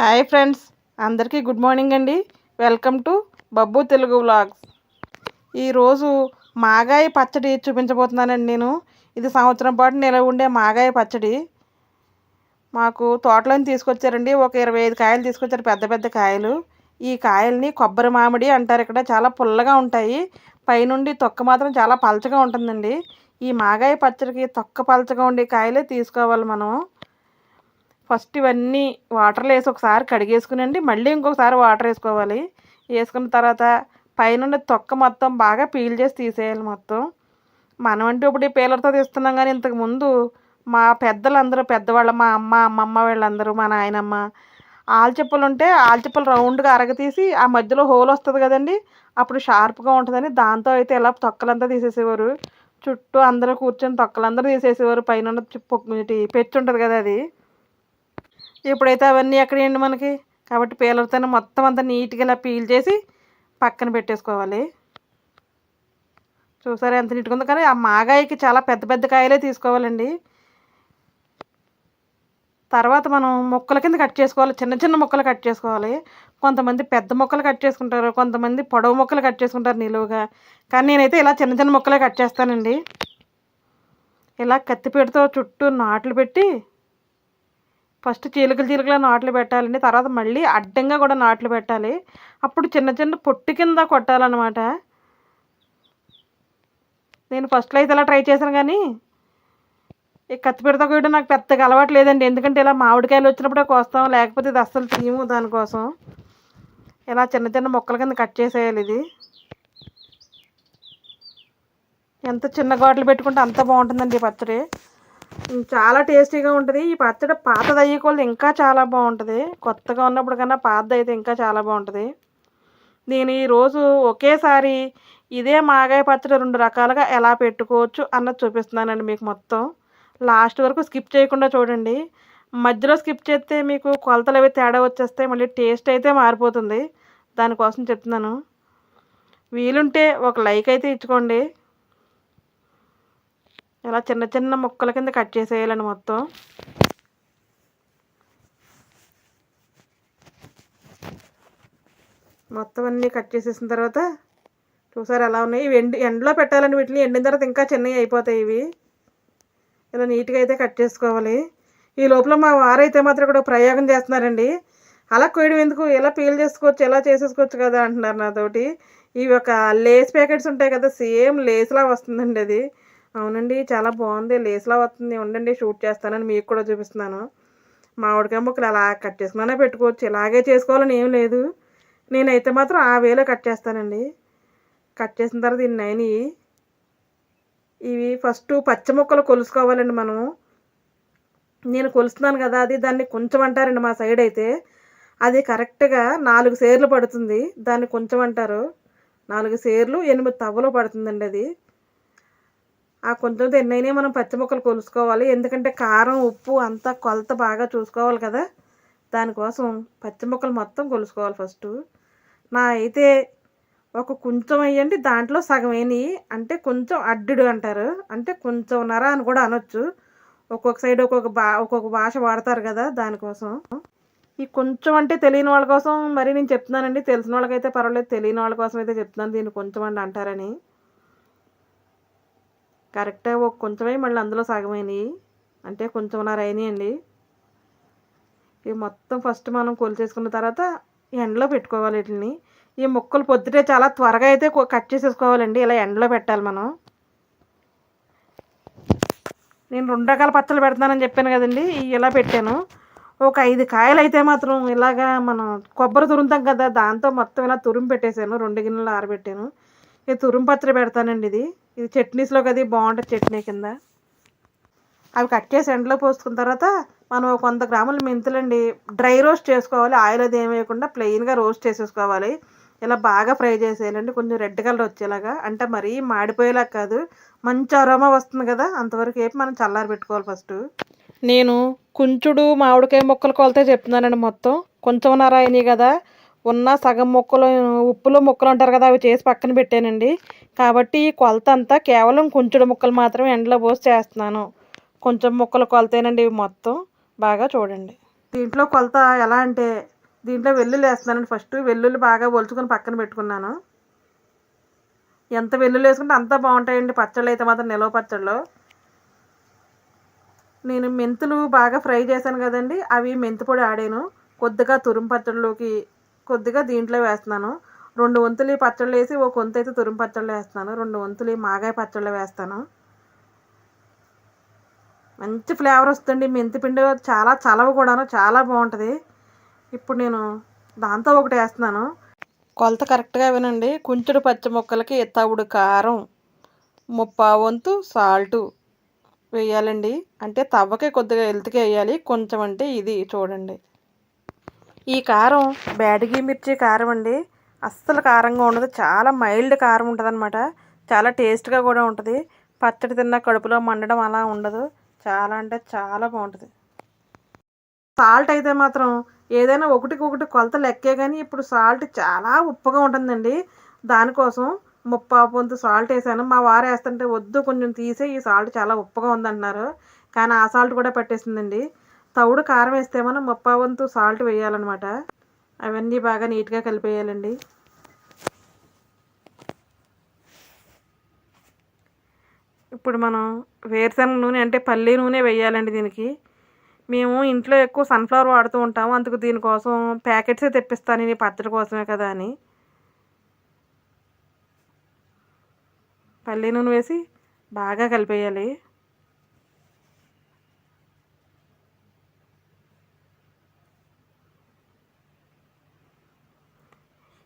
Hi friends అందరికీ good morning అండి. Welcome to Babbu Telugu vlogs. ఈరోజు మాగాయ పచ్చడి చూపించబోతున్నానండి నేను. ఇది సంవత్సరం పాటు నిలవ ఉండే మాగాయ పచ్చడి. మాకు తోటలోని తీసుకొచ్చారండి. ఒక ఇరవై ఐదు కాయలు తీసుకొచ్చారు పెద్ద పెద్ద కాయలు. ఈ కాయల్ని కొబ్బరి మామిడి అంటారు ఇక్కడ. చాలా పుల్లగా ఉంటాయి. పైనుండి తొక్క మాత్రం చాలా పలచగా ఉంటుందండి. ఈ మాగాయ పచ్చడికి తొక్క పలచగా ఉండే కాయలే తీసుకోవాలి మనం. ఫస్ట్ ఇవన్నీ వాటర్లో వేసి ఒకసారి కడిగేసుకునండి మళ్ళీ ఇంకొకసారి వాటర్ వేసుకోవాలి వేసుకున్న తర్వాత పైన తొక్క మొత్తం బాగా పీల్ చేసి తీసేయాలి మొత్తం మనం అంటే ఇప్పుడు ఈ పీలర్తో తీస్తున్నాం కానీ ఇంతకుముందు మా పెద్దలందరూ పెద్దవాళ్ళ మా అమ్మ అమ్మమ్మ వీళ్ళందరూ మా నాయనమ్మ ఆల్చిప్పలు ఉంటే ఆల్చిప్పలు రౌండ్గా అరగతీసి ఆ మధ్యలో హోల్ వస్తుంది కదండి అప్పుడు షార్ప్గా ఉంటుందని దాంతో అయితే ఇలా తొక్కలంతా తీసేసేవారు చుట్టూ అందరూ కూర్చొని తొక్కలందరూ తీసేసేవారు పైన పెచ్చు ఉంటుంది కదా అది ఇప్పుడైతే అవన్నీ ఎక్కడేయండి మనకి? కాబట్టి పీలర్తో మొత్తం అంతా నీట్గా ఇలా పీల్ చేసి పక్కన పెట్టేసుకోవాలి. చూసారా ఎంత నీట్గా ఉందో? కానీ ఆ మాగాయకి చాలా పెద్ద పెద్ద కాయలే తీసుకోవాలండి. తర్వాత మనం ముక్కల కింద కట్ చేసుకోవాలి. చిన్న చిన్న ముక్కలు కట్ చేసుకోవాలి. కొంతమంది పెద్ద ముక్కలు కట్ చేసుకుంటారు. కొంతమంది పొడవు ముక్కలు కట్ చేసుకుంటారు నిలువుగా. కానీ నేనైతే ఇలా చిన్న చిన్న ముక్కలే కట్ చేస్తానండి. ఇలా కత్తిపీడతో చుట్టూ నాట్లు పెట్టి ఫస్ట్ చీలకలు చీలకలు నాట్లు పెట్టాలండి. తర్వాత మళ్ళీ అడ్డంగా కూడా నాట్లు పెట్టాలి. అప్పుడు చిన్న చిన్న పొట్టు కింద కొట్టాలన్నమాట. నేను ఫస్ట్లో అయితే ఇలా ట్రై చేశాను కానీ ఈ కత్తిపీడతో కూడా నాకు పెద్దగా అలవాటు లేదండి. ఎందుకంటే ఇలా మామిడికాయలు వచ్చినప్పుడే కోస్తాం లేకపోతే ఇది అస్సలు తీయము దానికోసం. ఇలా చిన్న చిన్న మొక్కల కింద కట్ చేసేయాలి ఇది. ఎంత చిన్న ఘాట్లు పెట్టుకుంటే అంత బాగుంటుందండి పచ్చడి. చాలా టేస్టీగా ఉంటుంది. ఈ పచ్చడి పాతది అయ్యే ఇంకా చాలా బాగుంటుంది. కొత్తగా ఉన్నప్పుడు కన్నా పాతది అయితే ఇంకా చాలా బాగుంటుంది. నేను ఈరోజు ఒకేసారి ఇదే మాగాయ పచ్చడి రెండు రకాలుగా ఎలా పెట్టుకోవచ్చు అన్నది చూపిస్తున్నానండి మీకు మొత్తం. లాస్ట్ వరకు స్కిప్ చేయకుండా చూడండి. మధ్యలో స్కిప్ చేస్తే మీకు కొలతలు అవి తేడా వచ్చేస్తాయి మళ్ళీ టేస్ట్ అయితే మారిపోతుంది. దానికోసం చెప్తున్నాను. వీలుంటే ఒక లైక్ అయితే ఇచ్చుకోండి. ఇలా చిన్న చిన్న ముక్కల కింద కట్ చేసేయాలండి మొత్తం. మొత్తం అన్నీ కట్ చేసేసిన తర్వాత చూసారు ఎలా ఉన్నాయి? ఇవి ఎండి ఎండలో పెట్టాలండి వీటిని. ఎండిన తర్వాత ఇంకా చిన్నవి అయిపోతాయి ఇవి. ఇలా నీట్గా అయితే కట్ చేసుకోవాలి. ఈ లోపల మా వారైతే మాత్రం ఇక్కడ ప్రయోగం చేస్తున్నారండి. అలా కొయ్యడం ఎందుకు? ఎలా పీల్ చేసుకోవచ్చు? ఎలా చేసేసుకోవచ్చు కదా అంటున్నారు నాతోటి. ఇవి ఒక లేస్ ప్యాకెట్స్ ఉంటాయి కదా సేమ్ లేస్లా వస్తుందండి అది. అవునండి చాలా బాగుంది. లేస్లా వస్తుంది. ఉండండి షూట్ చేస్తానని మీకు కూడా చూపిస్తున్నాను. మామిడికాయ ముక్కలు అలా కట్ చేసుకున్నా పెట్టుకోవచ్చు. ఇలాగే చేసుకోవాలని ఏం లేదు. నేనైతే మాత్రం ఆ వేలో కట్ చేస్తానండి. కట్ చేసిన తర్వాత దీన్ని నైని ఇవి ఫస్ట్ పచ్చి ముక్కలు కొలుసుకోవాలండి మనం నేను కొలుస్తున్నాను కదా అది దాన్ని కొంచెం అంటారండి మా సైడ్ అయితే. అది కరెక్ట్గా నాలుగు సేర్లు పడుతుంది. దాన్ని కొంచెం అంటారు. నాలుగు సేర్లు ఎనిమిది తవ్వలు పడుతుందండి అది. ఆ కొంచెం ఎన్నైనా మనం పచ్చి ముక్కలు కొలుసుకోవాలి. ఎందుకంటే కారం ఉప్పు అంతా కొలత బాగా చూసుకోవాలి కదా. దానికోసం పచ్చి ముక్కలు మొత్తం కొలుసుకోవాలి ఫస్ట్. నా అయితే ఒక కొంచెం అయ్యండి దాంట్లో సగం అయినాయి అంటే కొంచెం అడ్డుడు అంటారు. అంటే కొంచెం నర అని కూడా అనొచ్చు. ఒక్కొక్క సైడ్ ఒక్కొక్క బా ఒక్కొక్క భాష వాడతారు కదా దానికోసం. ఈ కొంచెం అంటే తెలియని వాళ్ళ కోసం మరి నేను చెప్తున్నానండి. తెలిసిన వాళ్ళకైతే పర్వాలేదు తెలియని వాళ్ళ కోసం అయితే చెప్తున్నాను. దీన్ని కొంచెం అండి అంటారని. కరెక్టే ఒక కొంచెమే మళ్ళీ అందులో సగమైనవి అంటే కొంచెం అయినాయండి ఇవి మొత్తం ఫస్ట్ మనం కొలిచేసుకున్న తర్వాత ఎండలో పెట్టుకోవాలి వీటిని. ఈ ముక్కలు పొద్దుటే చాలా త్వరగా అయితే కట్ చేసేసుకోవాలండి. ఇలా ఎండలో పెట్టాలి మనం. నేను రెండు రకాల పచ్చళ్ళు పెడతానని చెప్పాను కదండి. ఇలా పెట్టాను. ఒక ఐదు కాయలు అయితే మాత్రం ఇలాగా మనం కొబ్బరి తురుముతాం కదా దాంతో మొత్తం ఇలా తురుము పెట్టేశాను రెండు గిన్నెలు ఆరబెట్టాను. ఇది తురుంపత్ర పచ్చడి పెడతానండి ఇది. ఇది చట్నీస్లో కదా బాగుంటుంది చట్నీ కింద. అవి కట్ చేసి ఎండలో పోసుకున్న తర్వాత మనం కొంత వంద గ్రాముల మెంతులండి డ్రై రోస్ట్ చేసుకోవాలి. ఆయిల్ అది ఏమి వేయకుండా ప్లెయిన్గా రోస్ట్ చేసేసుకోవాలి. ఇలా బాగా ఫ్రై చేసేయాలండి. కొంచెం రెడ్ కలర్ వచ్చేలాగా. అంటే మరీ మాడిపోయేలా కాదు. మంచి అరోమా వస్తుంది కదా. అంతవరకు వేపి మనం చల్లారి పెట్టుకోవాలి ఫస్ట్. నేను కుంచుడు మామిడికాయ ముక్కలు కొలితే చెప్తున్నానండి మొత్తం. కొంచెం నరాయినాయి కదా. ఉన్న సగం ముక్కలు ఉప్పులో ముక్కలు అంటారు కదా అవి చేసి పక్కన పెట్టానండి. కాబట్టి ఈ కొలత అంతా కేవలం కొంచెం ముక్కలు మాత్రమే ఎండలో పోసి చేస్తున్నాను. కొంచెం ముక్కలు కొలతేనండి ఇవి మొత్తం. బాగా చూడండి. దీంట్లో కొలత ఎలా అంటే దీంట్లో వెల్లుల్లి వేస్తున్నానండి. ఫస్ట్ వెల్లుల్లి బాగా ఒలుచుకొని పక్కన పెట్టుకున్నాను. ఎంత వెల్లుల్లి వేసుకుంటే అంత బాగుంటాయండి. పచ్చళ్ళు అయితే మాత్రం నిలవ పచ్చళ్ళు. నేను మెంతులు బాగా ఫ్రై చేశాను కదండి. అవి మెంతి పొడి ఆడాను. కొద్దిగా తురుము పచ్చళ్ళలోకి కొద్దిగా దీంట్లో వేస్తున్నాను. రెండు వంతులు పచ్చళ్ళు వేసి ఒక వంతు అయితే తురుము పచ్చళ్ళు వేస్తాను రెండు వంతులు మాగాయ పచ్చళ్ళు వేస్తాను. మంచి ఫ్లేవర్ వస్తుంది మెంతిపిండి చాలా చలవ కూడాను చాలా బాగుంటుంది. ఇప్పుడు నేను దాంతో ఒకటి వేస్తున్నాను. కొలత కరెక్ట్గా వినండి. కుంచుడు పచ్చి ముక్కలకి తవుడు కారం ముప్పా వంతు సాల్టు వేయాలండి. అంటే తవ్వకే కొద్దిగా ఎల్తికి వేయాలి. కొంచెం అంటే ఇది చూడండి. ఈ కారం బ్యాడిగి మిర్చి కారం అండి. అస్సలు కారంగా ఉండదు. చాలా మైల్డ్ కారం ఉంటుంది అనమాట చాలా టేస్ట్గా కూడా ఉంటుంది. పచ్చడి తిన్న కడుపులో మండడం అలా ఉండదు. చాలా అంటే చాలా బాగుంటుంది. సాల్ట్ అయితే మాత్రం ఏదైనా ఒకటికి ఒకటి కొలత లెక్కే కానీ ఇప్పుడు సాల్ట్ చాలా ఉప్పుగా ఉంటుందండి. దానికోసం ముప్పా పొంతు సాల్ట్ వేసాను. మా వారు వేస్తుంటే వద్దు కొంచెం తీసే ఈ సాల్ట్ చాలా ఉప్పుగా ఉందంటున్నారు. కానీ ఆ సాల్ట్ కూడా పట్టేసిందండి. తవుడు కారం వేస్తే మనం ముప్పా వంతు సాల్ట్ వేయాలన్నమాట. అవన్నీ బాగా నీట్గా కలిపేయాలండి. ఇప్పుడు మనం వేరుశనగ నూనె అంటే పల్లి నూనె వేయాలండి దీనికి. మేము ఇంట్లో ఎక్కువ సన్ఫ్లవర్ వాడుతూ ఉంటాము. అందుకు దీనికోసం ప్యాకెట్సే తెప్పిస్తాను. నేను పచ్చడి కోసమే కదా అని. పల్లి నూనె వేసి బాగా కలిపేయాలి.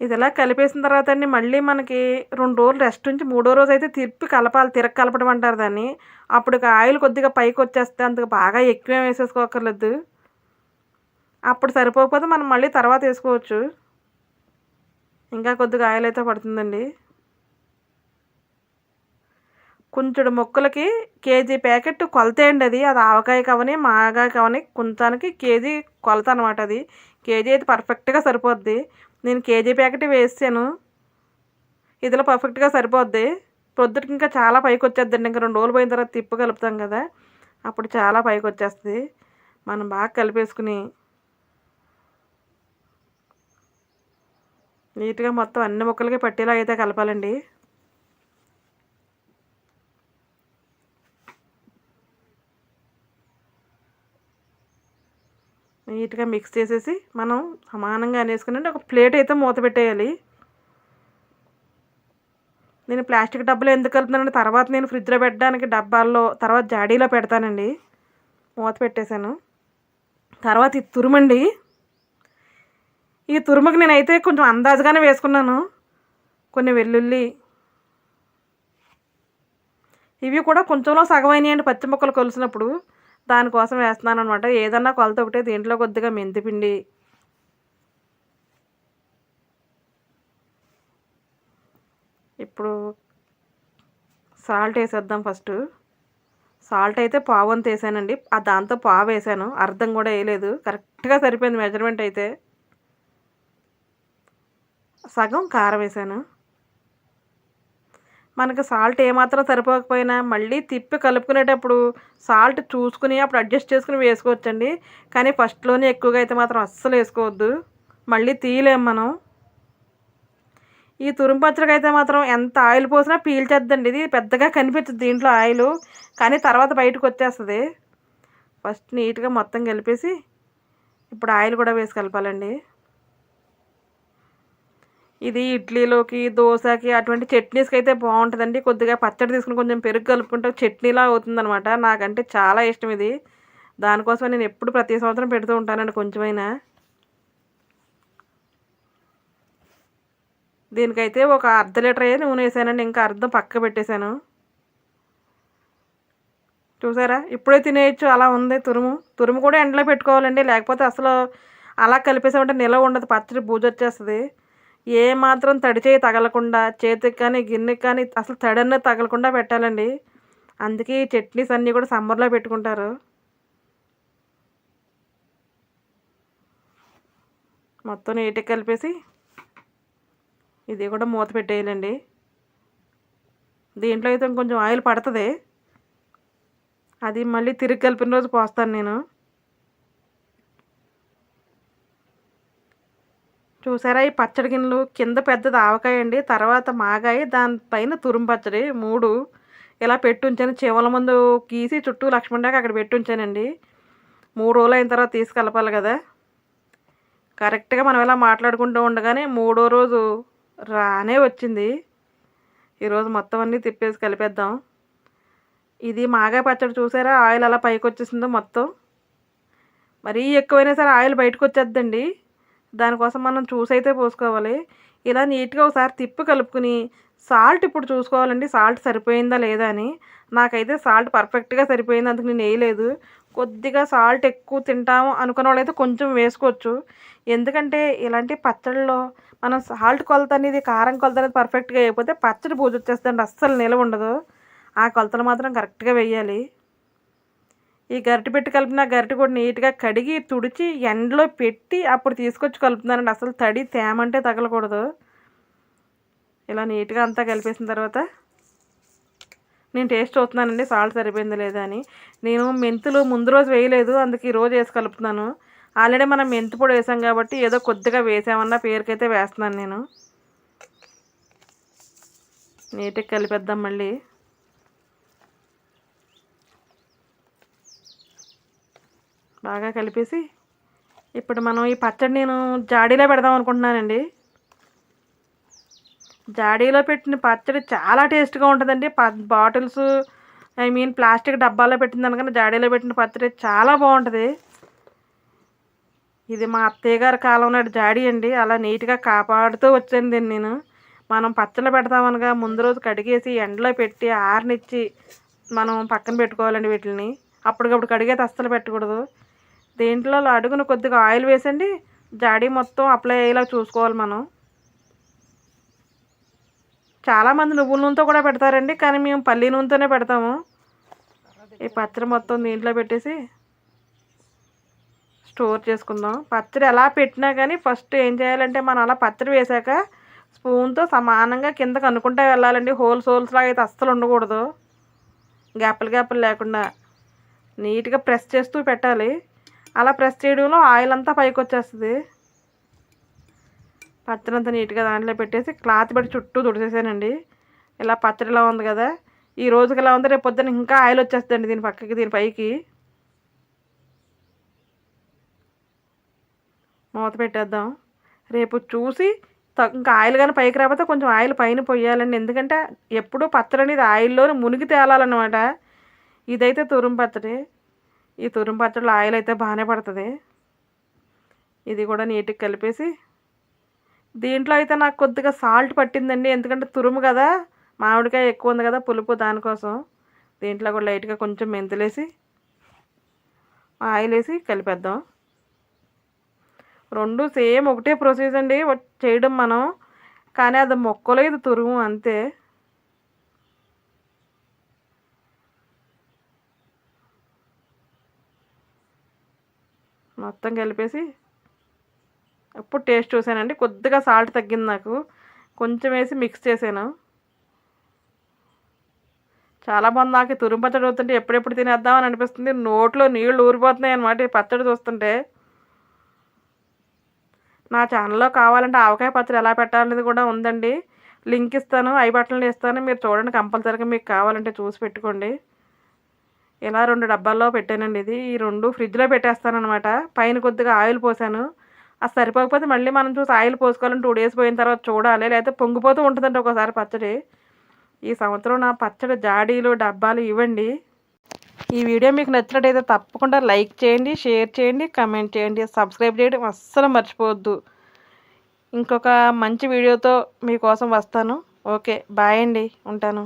ఇది ఇలా కలిపేసిన తర్వాత అండి మళ్ళీ మనకి రెండు రోజులు రెస్ట్ ఉంచి మూడో రోజు అయితే తిప్పి కలపాలి తిరగ కలపడం అంటారు దాన్ని. అప్పుడు ఆయిల్ కొద్దిగా పైకి వచ్చేస్తే అందుకు బాగా ఎక్కువ వేసేసుకోకర్లేదు. అప్పుడు సరిపోకపోతే మనం మళ్ళీ తర్వాత వేసుకోవచ్చు. ఇంకా కొద్దిగా ఆయిల్ అయితే పడుతుందండి. కొంచెం మొక్కలకి కేజీ ప్యాకెట్ కొలతేయండి అది. అది ఆవకాయ కవని మాగాయ కవని కొంచానికి కేజీ కొలత అనమాట అది. కేజీ అయితే పర్ఫెక్ట్గా సరిపోద్ది. నేను కేజీ ప్యాకెట్ వేసాను. ఇదిలో పర్ఫెక్ట్గా సరిపోద్ది. పొద్దుటికి ఇంకా చాలా పైకి వచ్చేద్దండి ఇంకా రెండు రోజులు పోయిన తర్వాత తిప్పు కలుపుతాం కదా. అప్పుడు చాలా పైకి వచ్చేస్తుంది మనం బాగా కలిపేసుకుని నీట్గా మొత్తం అన్ని ముక్కలకి పట్టేలా అయితే కలపాలండి. నీట్గా మిక్స్ చేసేసి మనం సమానంగా అనేసుకుని ఒక ప్లేట్ అయితే మూత పెట్టేయాలి. నేను ప్లాస్టిక్ డబ్బాలో ఎందుకు వెళ్తున్నానంటే తర్వాత నేను ఫ్రిడ్జ్లో పెట్టడానికి డబ్బాల్లో తర్వాత జాడీలో పెడతానండి. మూత పెట్టేశాను. తర్వాత ఈ తురుమండి. ఈ తురుముకి నేనైతే కొంచెం అందాజుగానే వేసుకున్నాను. కొన్ని వెల్లుల్లి ఇవి కూడా కొంచెంలో సగమైనాయండి పచ్చి మొక్కలు కొలిసినప్పుడు. దానికోసం వేస్తున్నాను అనమాట ఏదన్నా కొలత ఒకటే దీంట్లో కొద్దిగా మెంతిపిండి ఇప్పుడు సాల్ట్ వేసేద్దాం ఫస్ట్. సాల్ట్ అయితే పావు అంత వేసానండి. ఆ దాంతో పావు వేసాను. అర్థం కూడా వేయలేదు. కరెక్ట్గా సరిపోయింది మెజర్మెంట్ అయితే. సగం కారం వేసాను. మనకు సాల్ట్ ఏమాత్రం సరిపోకపోయినా మళ్ళీ తిప్పి కలుపుకునేటప్పుడు సాల్ట్ చూసుకుని అప్పుడు అడ్జస్ట్ చేసుకుని వేసుకోవచ్చండి. కానీ ఫస్ట్లోనే ఎక్కువగా అయితే మాత్రం అస్సలు వేసుకోవద్దు. మళ్ళీ తీయలేం మనం. ఈ తురుము పచ్చడికి మాత్రం ఎంత ఆయిల్ పోసినా పీల్చేద్దండి. ఇది పెద్దగా కనిపించదు దీంట్లో ఆయిల్. కానీ తర్వాత బయటకు వచ్చేస్తుంది. ఫస్ట్ నీట్గా మొత్తం కలిపేసి ఇప్పుడు ఆయిల్ కూడా వేసి కలపాలండి. ఇది ఇడ్లీలోకి దోశకి అటువంటి చట్నీస్కి అయితే బాగుంటుందండి. కొద్దిగా పచ్చడి తీసుకుని కొంచెం పెరుగు కలుపుకుంటే చట్నీలా అవుతుందనమాట నాకంటే చాలా ఇష్టం ఇది. దానికోసం నేను ఎప్పుడు ప్రతి సంవత్సరం పెడుతూ ఉంటానండి కొంచెమైనా. దీనికైతే ఒక అర్ధ లీటర్ అయ్యే నూనె వేసానండి ఇంకా అర్ధం పక్క పెట్టేశాను. చూసారా? ఇప్పుడే తినేయచ్చు అలా ఉంది తురుము. తురుము కూడా ఎండలో పెట్టుకోవాలండి లేకపోతే అసలు అలా కలిపేసామంటే నిలవ ఉండదు పచ్చడి బూజు వచ్చేస్తుంది ఏ మాత్రం తడి చేయి తగలకుండా చేతికి కానీ గిన్నెకి కానీ అసలు తడన్న తగలకుండా పెట్టాలండి. అందుకే ఈ చట్నీస్ అన్నీ కూడా సమ్మర్లో పెట్టుకుంటారు. మొత్తం నీటికి కలిపేసి ఇది కూడా మూత పెట్టేయాలండి. దీంట్లో అయితే కొంచెం ఆయిల్ పడుతుంది. అది మళ్ళీ తిరిగి కలిపిన రోజు పోస్తాను నేను. చూసారా? ఈ పచ్చడి గిన్నెలు కింద పెద్దది ఆవకాయ అండి తర్వాత మాగాయ దానిపైన తురుము పచ్చడి మూడు. ఇలా పెట్టుంచాను. చివల ముందు గీసి చుట్టూ లక్ష్మణ్ అక్కడ పెట్టుంచానండి. మూడు రోజులు అయిన తర్వాత తీసుకెళ్ళపాలి కదా. కరెక్ట్గా మనం ఇలా మాట్లాడుకుంటూ ఉండగానే మూడో రోజు రానే వచ్చింది. ఈరోజు మొత్తం అన్నీ తిప్పేసి కలిపేద్దాం. ఇది మాగా పచ్చడి చూసారా? ఆయిల్ అలా పైకి వచ్చేసిందో మొత్తం. మరీ ఎక్కువైనా సరే ఆయిల్ బయటకు వచ్చేద్దండి దానికోసం మనం చూసైతే పోసుకోవాలి. ఇలా నీట్గా ఒకసారి తిప్పి కలుపుకుని సాల్ట్ ఇప్పుడు చూసుకోవాలండి. సాల్ట్ సరిపోయిందా లేదా అని. నాకైతే సాల్ట్ పర్ఫెక్ట్గా సరిపోయింది. అందుకు నేను వేయలేదు. కొద్దిగా సాల్ట్ ఎక్కువ తింటాము అనుకున్న వాళ్ళైతే కొంచెం వేసుకోవచ్చు. ఎందుకంటే ఇలాంటి పచ్చళ్ళలో మనం సాల్ట్ కొలత అనేది కారం కొలత అనేది పర్ఫెక్ట్గా అయిపోతే పచ్చడి పూజ వచ్చేస్తుంది అస్సలు నిలవ ఉండదు. ఆ కొలతలు మాత్రం కరెక్ట్గా వేయాలి. ఈ గరిటె పెట్టి కలిపిన గరిటె కూడా నీట్గా కడిగి తుడిచి ఎండలో పెట్టి అప్పుడు తీసుకొచ్చి కలుపుతున్నానండి అసలు తడి తేమంటే తగలకూడదు. ఇలా నీట్గా అంతా కలిపేసిన తర్వాత నేను టేస్ట్ చూస్తున్నానండి. సాల్ట్ సరిపోయింది లేదా అని. నేను మెంతులు ముందు రోజు వేయలేదు. అందుకే ఈరోజు వేసి కలుపుతున్నాను. ఆల్రెడీ మనం మెంతి పొడి వేసాం కాబట్టి ఏదో కొద్దిగా వేసామన్న పేరుకైతే వేస్తున్నాను నేను. నీట్గా కలిపేద్దాం మళ్ళీ. బాగా కలిపేసి ఇప్పుడు మనం ఈ పచ్చడి నేను జాడీలో పెడదాం అనుకుంటున్నానండి. జాడీలో పెట్టిన పచ్చడి చాలా టేస్ట్గా ఉంటుందండి. బాటిల్స్ ఐ మీన్ ప్లాస్టిక్ డబ్బాలో పెట్టిన దానికన్నా జాడీలో పెట్టిన పచ్చడి చాలా బాగుంటుంది. ఇది మా అత్తయ్య గారి కాలం నాటి జాడీ అండి. అలా నీట్గా కాపాడుతూ వచ్చాను దీన్ని నేను. మనం పచ్చళ్ళు పెడతామనగా ముందు రోజు కడిగేసి ఎండలో పెట్టి ఆరనిచ్చి మనం పక్కన పెట్టుకోవాలండి వీటిని అప్పటికప్పుడు కడిగేది అస్సలు పెట్టకూడదు. దీంట్లో అడుగున కొద్దిగా ఆయిల్ వేసండి. జాడీ మొత్తం అప్లై అయ్యేలా చూసుకోవాలి మనం. చాలామంది నువ్వుల నూనెతో కూడా పెడతారండి కానీ మేము పల్లి నూనెతోనే పెడతాము. ఈ పచ్చడి మొత్తం దీంట్లో పెట్టేసి స్టోర్ చేసుకుందాం. పచ్చడి ఎలా పెట్టినా కానీ ఫస్ట్ ఏం చేయాలంటే మనం అలా పచ్చడి వేసాక స్పూన్తో సమానంగా కిందకు అనుకుంటా వెళ్ళాలండి. హోల్స్ హోల్స్ లాగా అయితే అస్సలు ఉండకూడదు. గ్యాపులు గ్యాపులు లేకుండా నీట్గా ప్రెస్ చేస్తూ పెట్టాలి. అలా ప్రెస్ చేయడంలో ఆయిల్ అంతా పైకి వచ్చేస్తుంది. పచ్చడి అంతా నీట్గా దాంట్లో పెట్టేసి క్లాత్ పెట్టి చుట్టూ తుడిచేసానండి ఇలా పచ్చడిలా ఉంది కదా ఈ రోజుకి ఇలా ఉంది రేపు పొద్దున్న ఇంకా ఆయిల్ వచ్చేస్తుందండి దీని పక్కకి దీని పైకి. మూత పెట్టేద్దాం. రేపు చూసి ఇంకా ఆయిల్ కానీ పైకి రాకపోతే కొంచెం ఆయిల్ పైన పోయాలండి ఎందుకంటే ఎప్పుడూ పచ్చడి అనేది ఆయిల్లోనే మునిగి తేలాలన్నమాట ఇదైతే తురుము పచ్చడి. ఈ తురుము పచ్చడిలో ఆయిల్ అయితే బాగానే పడుతుంది. ఇది కూడా నీట్గా కలిపేసి. దీంట్లో అయితే నాకు కొద్దిగా సాల్ట్ పట్టిందండి ఎందుకంటే తురుము కదా మామిడికాయ ఎక్కువ ఉంది కదా పులుపు దానికోసం. దీంట్లో కూడా లైట్గా కొంచెం మెంతులేసి ఆయిల్ వేసి కలిపేద్దాం. రెండు సేమ్ ఒకటే ప్రొసీజ్ అండి చేయడం మనం. కానీ అది మొక్కలేదు తురుము అంతే. మొత్తం కలిపేసి అప్పుడు టేస్ట్ చూసానండి. కొద్దిగా సాల్ట్ తగ్గింది నాకు. కొంచెం వేసి మిక్స్ చేశాను. చాలా బాగుంది నాకు. తురుము పచ్చడి అవుతుంటే ఎప్పుడెప్పుడు తినేద్దామని అనిపిస్తుంది. నోట్లో నీళ్ళు ఊరిపోతున్నాయి అనమాట ఈ పచ్చడి చూస్తుంటే. నా ఛానల్లో కావాలంటే ఆవకాయ పచ్చడి ఎలా పెట్టాలనేది కూడా ఉందండి. లింక్ ఇస్తాను ఐ బట్టలు ఇస్తాను. మీరు చూడండి కంపల్సరీగా మీకు కావాలంటే చూసి పెట్టుకోండి. ఇలా రెండు డబ్బాల్లో పెట్టానండి ఇది? ఈ రెండు ఫ్రిడ్జ్లో పెట్టేస్తానమాట పైన కొద్దిగా ఆయిల్ పోసాను. అది సరిపోకపోతే మళ్ళీ మనం చూసి ఆయిల్ పోసుకోవాలని టూ డేస్ పోయిన తర్వాత చూడాలి. లేకపోతే పొంగిపోతూ ఉంటుందండి ఒకసారి పచ్చడి. ఈ సంవత్సరం నా పచ్చడి జాడీలు డబ్బాలు ఇవ్వండి. ఈ వీడియో మీకు నచ్చినట్టయితే తప్పకుండా లైక్ చేయండి షేర్ చేయండి కమెంట్ చేయండి సబ్స్క్రైబ్ చేయడం అస్సలు మర్చిపోవద్దు. ఇంకొక మంచి వీడియోతో మీకోసం వస్తాను. ఓకే బాయ్ అండి. ఉంటాను.